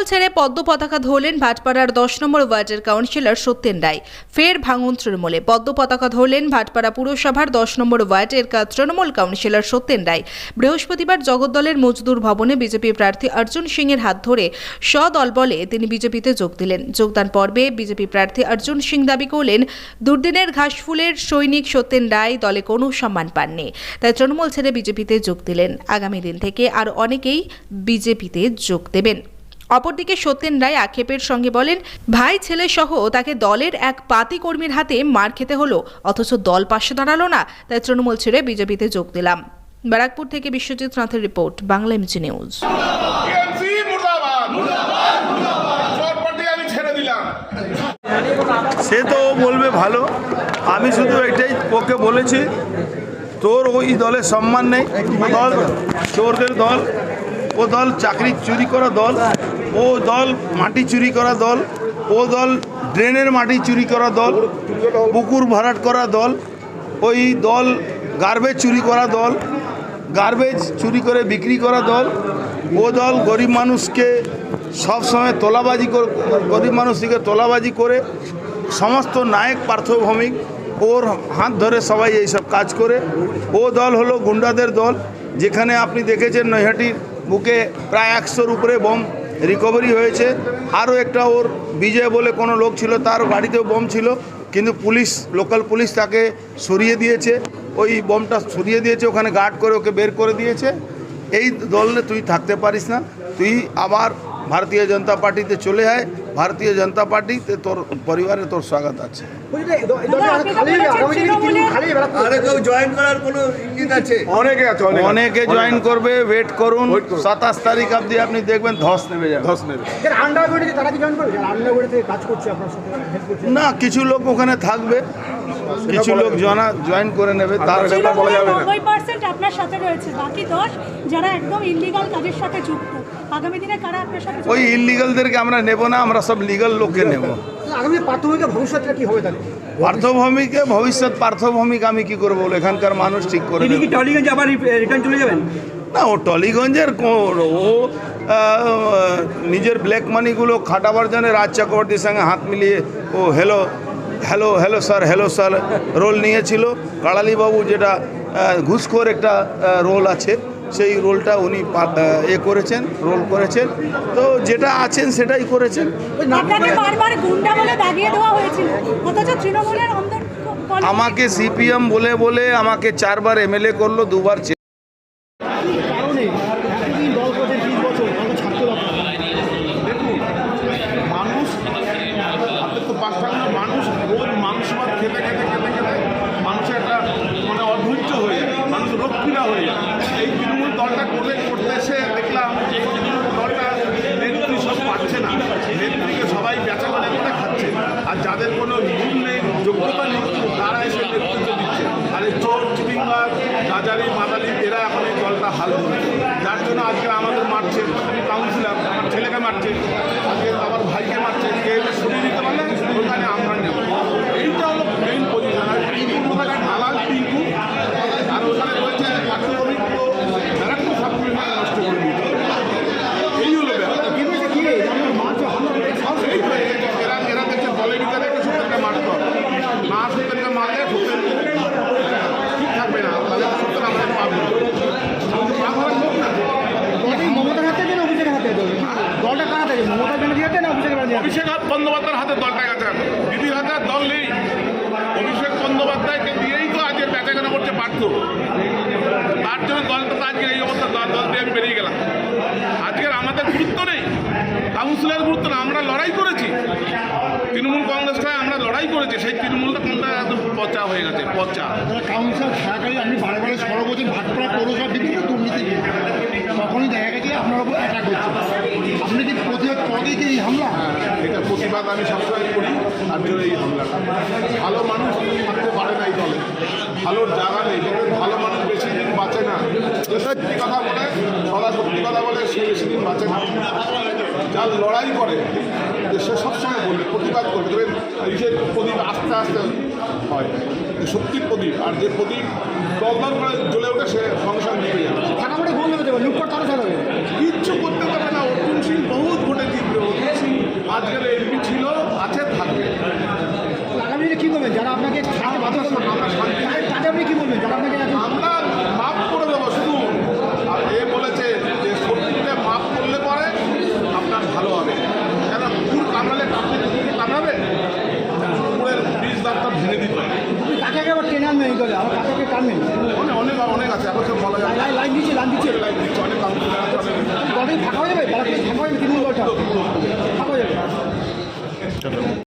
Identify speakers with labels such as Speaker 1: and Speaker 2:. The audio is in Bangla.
Speaker 1: তৃণমূল ছেড়ে পদ্ম পতাকা ধরলেন ভাটপাড়ার দশ নম্বর ওয়ার্ডের কাউন্সিলর সত্যেন রায়। ফের ভাঙন তৃণমূলে। পদ্ম পতাকা ধরলেন ভাটপাড়া পুরসভার দশ নম্বর ওয়ার্ডের তৃণমূল কাউন্সিলর সত্যেন রায়। বৃহস্পতিবার জগদ্দলের মজদুর ভবনে বিজেপি প্রার্থী অর্জুন সিং এর হাত ধরে সদল বলে তিনি বিজেপিতে যোগ দিলেন। যোগদান পর্বে বিজেপি প্রার্থী অর্জুন সিং দাবি করলেন, দুর্দিনের ঘাসফুলের সৈনিক সত্যেন রায় দলে কোনো সম্মান পাননি। তাই তৃণমূল ছেড়ে বিজেপিতে যোগ দিলেন। আগামী দিন থেকে আর অনেকেই বিজেপিতে যোগ দেবেন। অপরদিকে সত্যেন রায় আক্ষেপের সঙ্গে বলেন ভাই ছেলে সহ তাকে দলের এক পাতি কর্মীর হাতে মার খেতে হলো অথচ দল পাশে দাঁড়াল না তাই তৃণমূল ছেড়ে বিজেপিতে যোগ দিলাম। ব্যারাকপুর থেকে Biswajit নাথের report Bangla MG news.
Speaker 2: TMC মুর্দাবাদ। চোর পার্টি আমি ছেড়ে দিলাম।
Speaker 3: সে তো বলবে ভালো আমি শুধু এটাই ওকে বলেছি তোর ওই দলের সম্মান নেই দল চোরদের দল ও দল চাকরি চুরি করা দল, ও দল মাটি চুরি করা দল, ও দল ড্রেনের মাটি চুরি করা দল, পুকুর ভরাট করা দল, ওই দল গার্বেজ চুরি করা দল গার্বেজ চুরি করে বিক্রি করা দল, ও দল গরিব মানুষকে সবসময় তোলাবাজি গরিব মানুষকে তোলাবাজি করে, সমস্ত নায়ক পার্থভৌমিক, ওর হাত ধরে সবাই এইসব কাজ করে। ও দল হলো গুন্ডাদের দল, যেখানে আপনি দেখেছেন নৈহাটির বুকে প্রায় একশোর উপরে বোম রিকভারি হয়েছে। আরও একটা ওর বিজয় বলে কোনো লোক ছিল, তার বাড়িতেও বোম ছিল, কিন্তু পুলিশ লোকাল পুলিশ তাকে সরিয়ে দিয়েছে। ওই বোমটা সরিয়ে দিয়েছে, ওখানে গার্ড করে ওকে বের করে দিয়েছে। এই দলে তুই থাকতে পারিস না। তুই আবার ভারতীয় জনতা পার্টিতে চলে আয়। ভারতীয় জনতা পার্টিতে তোর পরিবারে তোর স্বাগত আছে।
Speaker 4: আরে কেউ জয়েন করার কোনো ইঙ্গিত আছে?
Speaker 2: অনেকে আছে অনেকে
Speaker 3: অনেকে জয়েন করবে ওয়েট করুন। সাতাশ তারিখ অবধি আপনি দেখবেন ধস নেমে যাবে।
Speaker 2: ধস নেবে
Speaker 5: যারা আন্ডারগ্রাউন্ডে তারা কি জয়েন করবে? যারা আন্ডারগ্রাউন্ডে থেকে কাজ করছে আপনার সাথে হেল্প করছে?
Speaker 3: না কিছু লোক ওখানে থাকবে। কিছু লোক জনা জয়েন করে নেবে তার
Speaker 2: সেটা বলা যাবে না।
Speaker 6: নব্বই পার্সেন্ট আপনার সাথে রয়েছে বাকি দশ যারা একদম ইলিগাল কাজের সাথে যুক্ত। আগামী দিনে কারা আপনার সাথে
Speaker 3: ওই ইলিগালদেরকে আমরা নেব না আমরা সব লিগাল লোককে নেব।
Speaker 5: আগামী প্রাথমিক ভবিষ্যৎটা কি হবে তাহলে?
Speaker 3: পার্থভূমিকে ভবিষ্যৎ পার্থভূমিক আমি কি করব বলো? এখানকার মানুষ ঠিক করে
Speaker 4: তিনি কি টলিগঞ্জ আবার রিটার্ন চলে যাবেন?
Speaker 3: না ও টলিগঞ্জের কো- ও নিজের ব্ল্যাক মানিগুলো খাটাবার জন্য রাজ চক্রবর্তীর সঙ্গে হাত মিলিয়ে ও hello hello hello sir hello sir. Role নিয়েছিল। কাড়ালিবাবু যেটা ঘুষখোর একটা রোল আছে সেই রোলটা উনি পা- এ করেছেন রোল করেছেন। তো যেটা আছেন সেটাই করেছেন। আমাকে সিপিএম বলে বলে আমাকে চারবার এমএলএ করল দুবার
Speaker 2: করি অভিষেক বন্দ্যোপাধ্যায়ের হাতে দলটা গেছে দিদির হাতে দল নেই। অভিষেক বন্দ্যোপাধ্যায়কে দিয়েই তো আজকে বেচাকেনা করতে পারতো তার জন্য দলটা তো আজকে এই অবস্থা দল দল দিয়ে আমি বেরিয়ে গেলাম। আজকের আমাদের গুরুত্ব নেই। কাউন্সিলের গুরুত্ব না আমরা লড়াই করেছি। তৃণমূল কংগ্রেসটা আমরা লড়াই করেছি। সেই তৃণমূলটা কোনটা একদম পচা হয়ে গেছে পচা।
Speaker 5: কাউন্সিলর থাকাকালীন আপনি বারে সড়ক বলছেন ভাটপাড়া পৌরসভা বিভিন্ন দুর্নীতি। তখনই দেখা গেছে আপনার উপর অ্যাটাক হচ্ছে। আপনি কি প্রতিবাদ পদে কি এই হামলা
Speaker 2: প্রতিবাদ আমি সবসময় করি আর জন্য এই হামলাটা। ভালো মানুষ থাকতে পারে না এই দলে। ভালোর জায়গা নেই ভালো মানুষ বেশি দিন বাঁচে না। সত্যি কথা বলে, সদা সত্যি কথা বলে, সে বেশি দিন বাঁচে না। যার লড়াই করে সে সবসময় বলবে, প্রতিবাদ করবে। দেখবেন এই যে প্রদীপ আস্তে আস্তে হয় এই সত্যির প্রদীপ, আর যে প্রদীপ দল দল করে জ্বলে ওঠে, সে সংসার নিভে যাবে।
Speaker 5: অনেক অনেক
Speaker 2: অনেক আছে এখন সব বলা যায়। লাইন দিচ্ছে
Speaker 7: লাইন দিচ্ছে।
Speaker 2: লাইন দিচ্ছে অনেক কাউন্সিলার আছে
Speaker 7: অনেক ফাঁকা
Speaker 5: হয়ে যাবে? ফাঁকা হয়ে যাবে তৃণমূল ফাঁকা হয়ে যাবে।